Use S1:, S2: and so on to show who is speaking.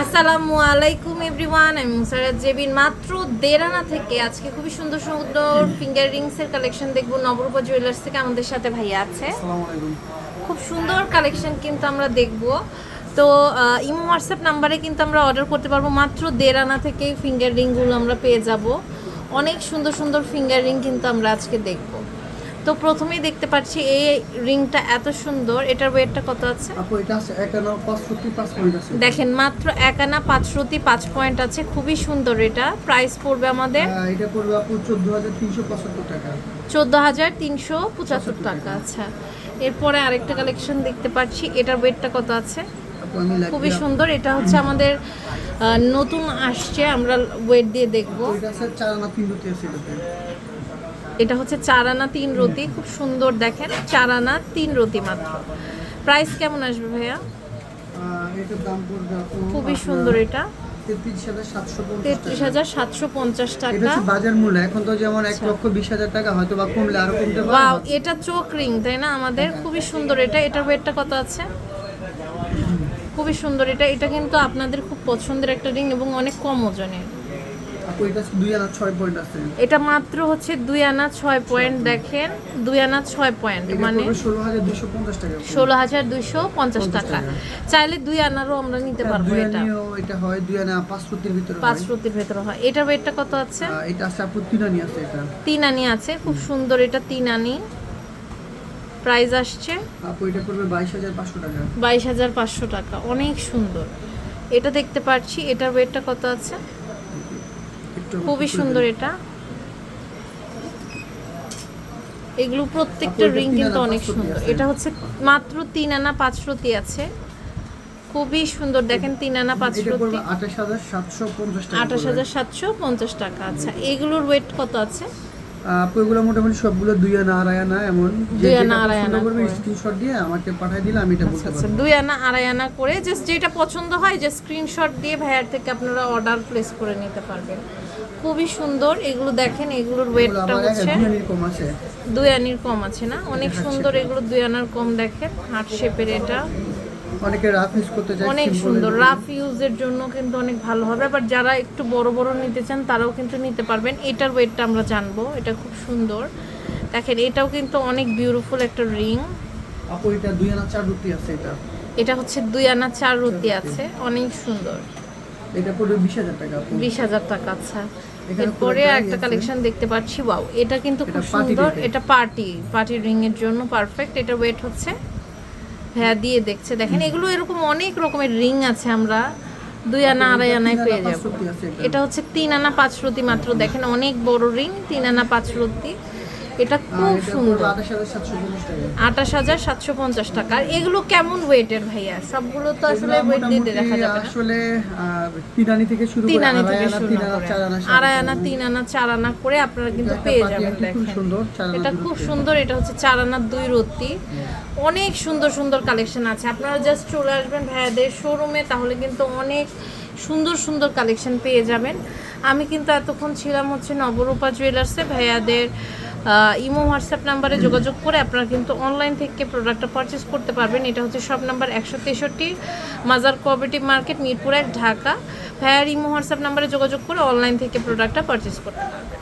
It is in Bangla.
S1: আসসালামু আলাইকুম এভরিওয়ান আমি মুসারাত জেবিন। মাত্র দেরানা থেকে আজকে খুবই সুন্দর সুন্দর ফিঙ্গার রিংসের কালেকশন দেখব। নবরূপা জুয়েলার্স থেকে আমাদের সাথে ভাইয়া আছে। খুব সুন্দর কালেকশন কিন্তু আমরা দেখব। তো ইমো হোয়াটসঅ্যাপ নাম্বারে কিন্তু আমরা অর্ডার করতে পারব। মাত্র দেড় আনা থেকেই ফিঙ্গার রিংগুলো আমরা পেয়ে যাব। অনেক সুন্দর সুন্দর ফিঙ্গার রিং কিন্তু আমরা আজকে দেখব। তো প্রথমেই দেখতে পাচ্ছি এই রিংটা এত সুন্দর। এটার ওয়েটটা কত আছে?
S2: আপু এটা আছে একান্ন পাঁচষট্টি পাঁচ পয়েন্ট আছে।
S1: দেখেন মাত্র এক আনা পাঁচশোটি পাঁচ পয়েন্ট আছে। খুবই সুন্দর এটা। প্রাইস পড়বে আমাদের
S2: এটা পড়বে আপু চোদ্দ হাজার তিনশো পঁচাত্তর টাকা।
S1: চোদ্দ হাজার তিনশো পঁচাত্তর টাকা আচ্ছা। এরপরে আরেকটা কালেকশন দেখতে পাচ্ছি। এটার ওয়েটটা কত আছে? খুবই সুন্দর। এটা হচ্ছে আমাদের নতুন আসছে। আমরা ওয়েট দিয়ে দেখব।
S2: এটা
S1: হচ্ছে চার আনা তিন রতি খুব সুন্দর দেখেন চার আনা তিন রতি মাত্র। প্রাইস কেমন আসবে ভাইয়া? খুবই সুন্দর এটা।
S2: তেত্রিশ হাজার সাতশো পঞ্চাশ টাকা। বাজার মূল্য এখন তো যেমন এক
S1: আচ্ছা।
S2: লক্ষ বিশ হাজার টাকা হয়তো বা কমলে আরও কমতে পারে।
S1: এটা চোখ রিং তাই না? আমাদের খুবই সুন্দর এটা। এটার ওয়েটটা কত আছে? খুবই সুন্দর এটা। এটা কিন্তু আপনাদের খুব পছন্দের একটা রিং এবং অনেক কম ওজনের।
S2: আপু এটা দুই আনা ছয় পয়েন্ট আছে।
S1: এটা মাত্র হচ্ছে দুই আনা ছয় পয়েন্ট দেখেন দুই আনা ছয় পয়েন্ট মানে
S2: পড়বে ষোলো হাজার দুশো পঞ্চাশ টাকা আপু।
S1: দুইশো পঞ্চাশ টাকা। চাইলে দুই আনারও আমরা নিতে পারব এটা।
S2: এটা হয় দুই আনা পাঁচশোটির ভিতরে হয়।
S1: রতির ভেতরে হয়। এটার ওয়েটটা কত আছে?
S2: এটা আছে আপু তিন আনি আছে এটা।
S1: আনি আছে খুব সুন্দর এটা তিন আনি। প্রাইস আসছে?
S2: আপু এটা পড়বে বাইশ হাজার পাঁচশো টাকা।
S1: বাইশ হাজার পাঁচশো টাকা অনেক সুন্দর। এটা দেখতে পাচ্ছি এটার ওয়েটটা কত আছে? খুবই সুন্দর এটা। এগুলো প্রত্যেকটা রিং কিন্তু অনেক সুন্দর। এটা হচ্ছে মাত্র তিন আনা পাঁচ রতি আছে। খুবই সুন্দর। দেখেন তিন আনা পাঁচ
S2: রতি আঠাশ হাজার সাতশো পঞ্চাশ টাকা
S1: আচ্ছা এগুলোর ওয়েট কত আছে?
S2: আপু এগুলো মোটামুটি সবগুলো দুই আনা আড়াই আনা এমন।
S1: দুই আনা, আড়াই আনা
S2: করবে
S1: করে।
S2: স্ক্রিনশট দিয়ে আমাকে পাঠিয়ে দিলে আমি এটা বলতে
S1: আচ্ছা
S2: পারব।
S1: দুই আনা আড়াই আনা করে জাস্ট যেটা পছন্দ হয় যে স্ক্রিনশট দিয়ে ভাইয়ার থেকে আপনারা অর্ডার প্লেস করে নিতে পারবেন। খুবই সুন্দর এগুলো দেখেন এগুলোর ওয়েটটা হচ্ছে
S2: দুই আনির কম আছে।
S1: দুই আনির কম আছে না? অনেক সুন্দর এগুলো দুই আনার কম দেখেন হার্ট শেপের এটা।
S2: অনেকে রাফ ইউজ করতে চায়
S1: অনেক সুন্দর। রাফ ইউজের জন্য কিন্তু অনেক ভালো হবে আবার যারা একটু বড় বড় নিতে চান তারাও কিন্তু নিতে পারবেন। এটার ওয়েটটা আমরা জানব এটা খুব সুন্দর। দেখেন এটাও কিন্তু অনেক বিউটিফুল একটা রিং
S2: আপু এটা দুই আনা চার আছে এটা।
S1: এটা হচ্ছে দুই আনা চার রুটি আছে অনেক সুন্দর।
S2: এটা বিশ হাজার টাকা আপু।
S1: বিশ হাজার টাকা আচ্ছা। এরপরে একটা কালেকশন দেখতে পাচ্ছি ওয়াও এটা কিন্তু খুব সুন্দর। এটা পার্টি পার্টি রিং এর জন্য পারফেক্ট এটা ওয়েট হচ্ছে হ্যাঁ দিয়ে দেখছে। দেখেন এগুলো এরকম অনেক রকমের রিং আছে আমরা দুই আনা আড়াই আনায় পেয়ে যাব।
S2: এটা।
S1: এটা হচ্ছে তিন আনা পাঁচ রতি মাত্র। দেখেন অনেক বড় রিং তিন আনা পাঁচ রতি। এটা খুব সুন্দর।
S2: আঠাশ হাজার সাতশো পঞ্চাশ টাকা।
S1: এগুলো কেমন ওয়েটের ভাইয়া? সবগুলো তো আসলে ওয়েট দিতে দেখা যাবে
S2: আসলে আহ, তিন আনি থেকে শুরু
S1: তিন
S2: করে।
S1: আনা
S2: আড়াই
S1: থেকে শুরু আড়াই আনা। তিন আনা চার আনা করে আপনারা কিন্তু পেয়ে যাবেন দেখেন। এটা খুব সুন্দর এটা হচ্ছে চার আনার দুই রত্তি অনেক সুন্দর সুন্দর কালেকশন আছে। আপনারা জাস্ট চলে আসবেন ভাইয়াদের শোরুমে তাহলে কিন্তু অনেক সুন্দর সুন্দর কালেকশন পেয়ে যাবেন। আমি কিন্তু এতক্ষণ ছিলাম হচ্ছে নবরূপা জুয়েলার্সে ভাইয়াদের ইমো, হোয়াটসঅ্যাপ নাম্বারে যোগাযোগ করে আপনারা কিন্তু অনলাইন থেকে প্রোডাক্টটা পারচেস করতে পারবেন। এটা হচ্ছে সব নাম্বার একশো তেষট্টি মাজার কোঅপারেটিভ মার্কেট মিরপুর এক, ঢাকা। ভাইয়ার ইমো, হোয়াটসঅ্যাপ নাম্বারে যোগাযোগ করে অনলাইন থেকে প্রোডাক্টটা পারচেস করতে পারবেন।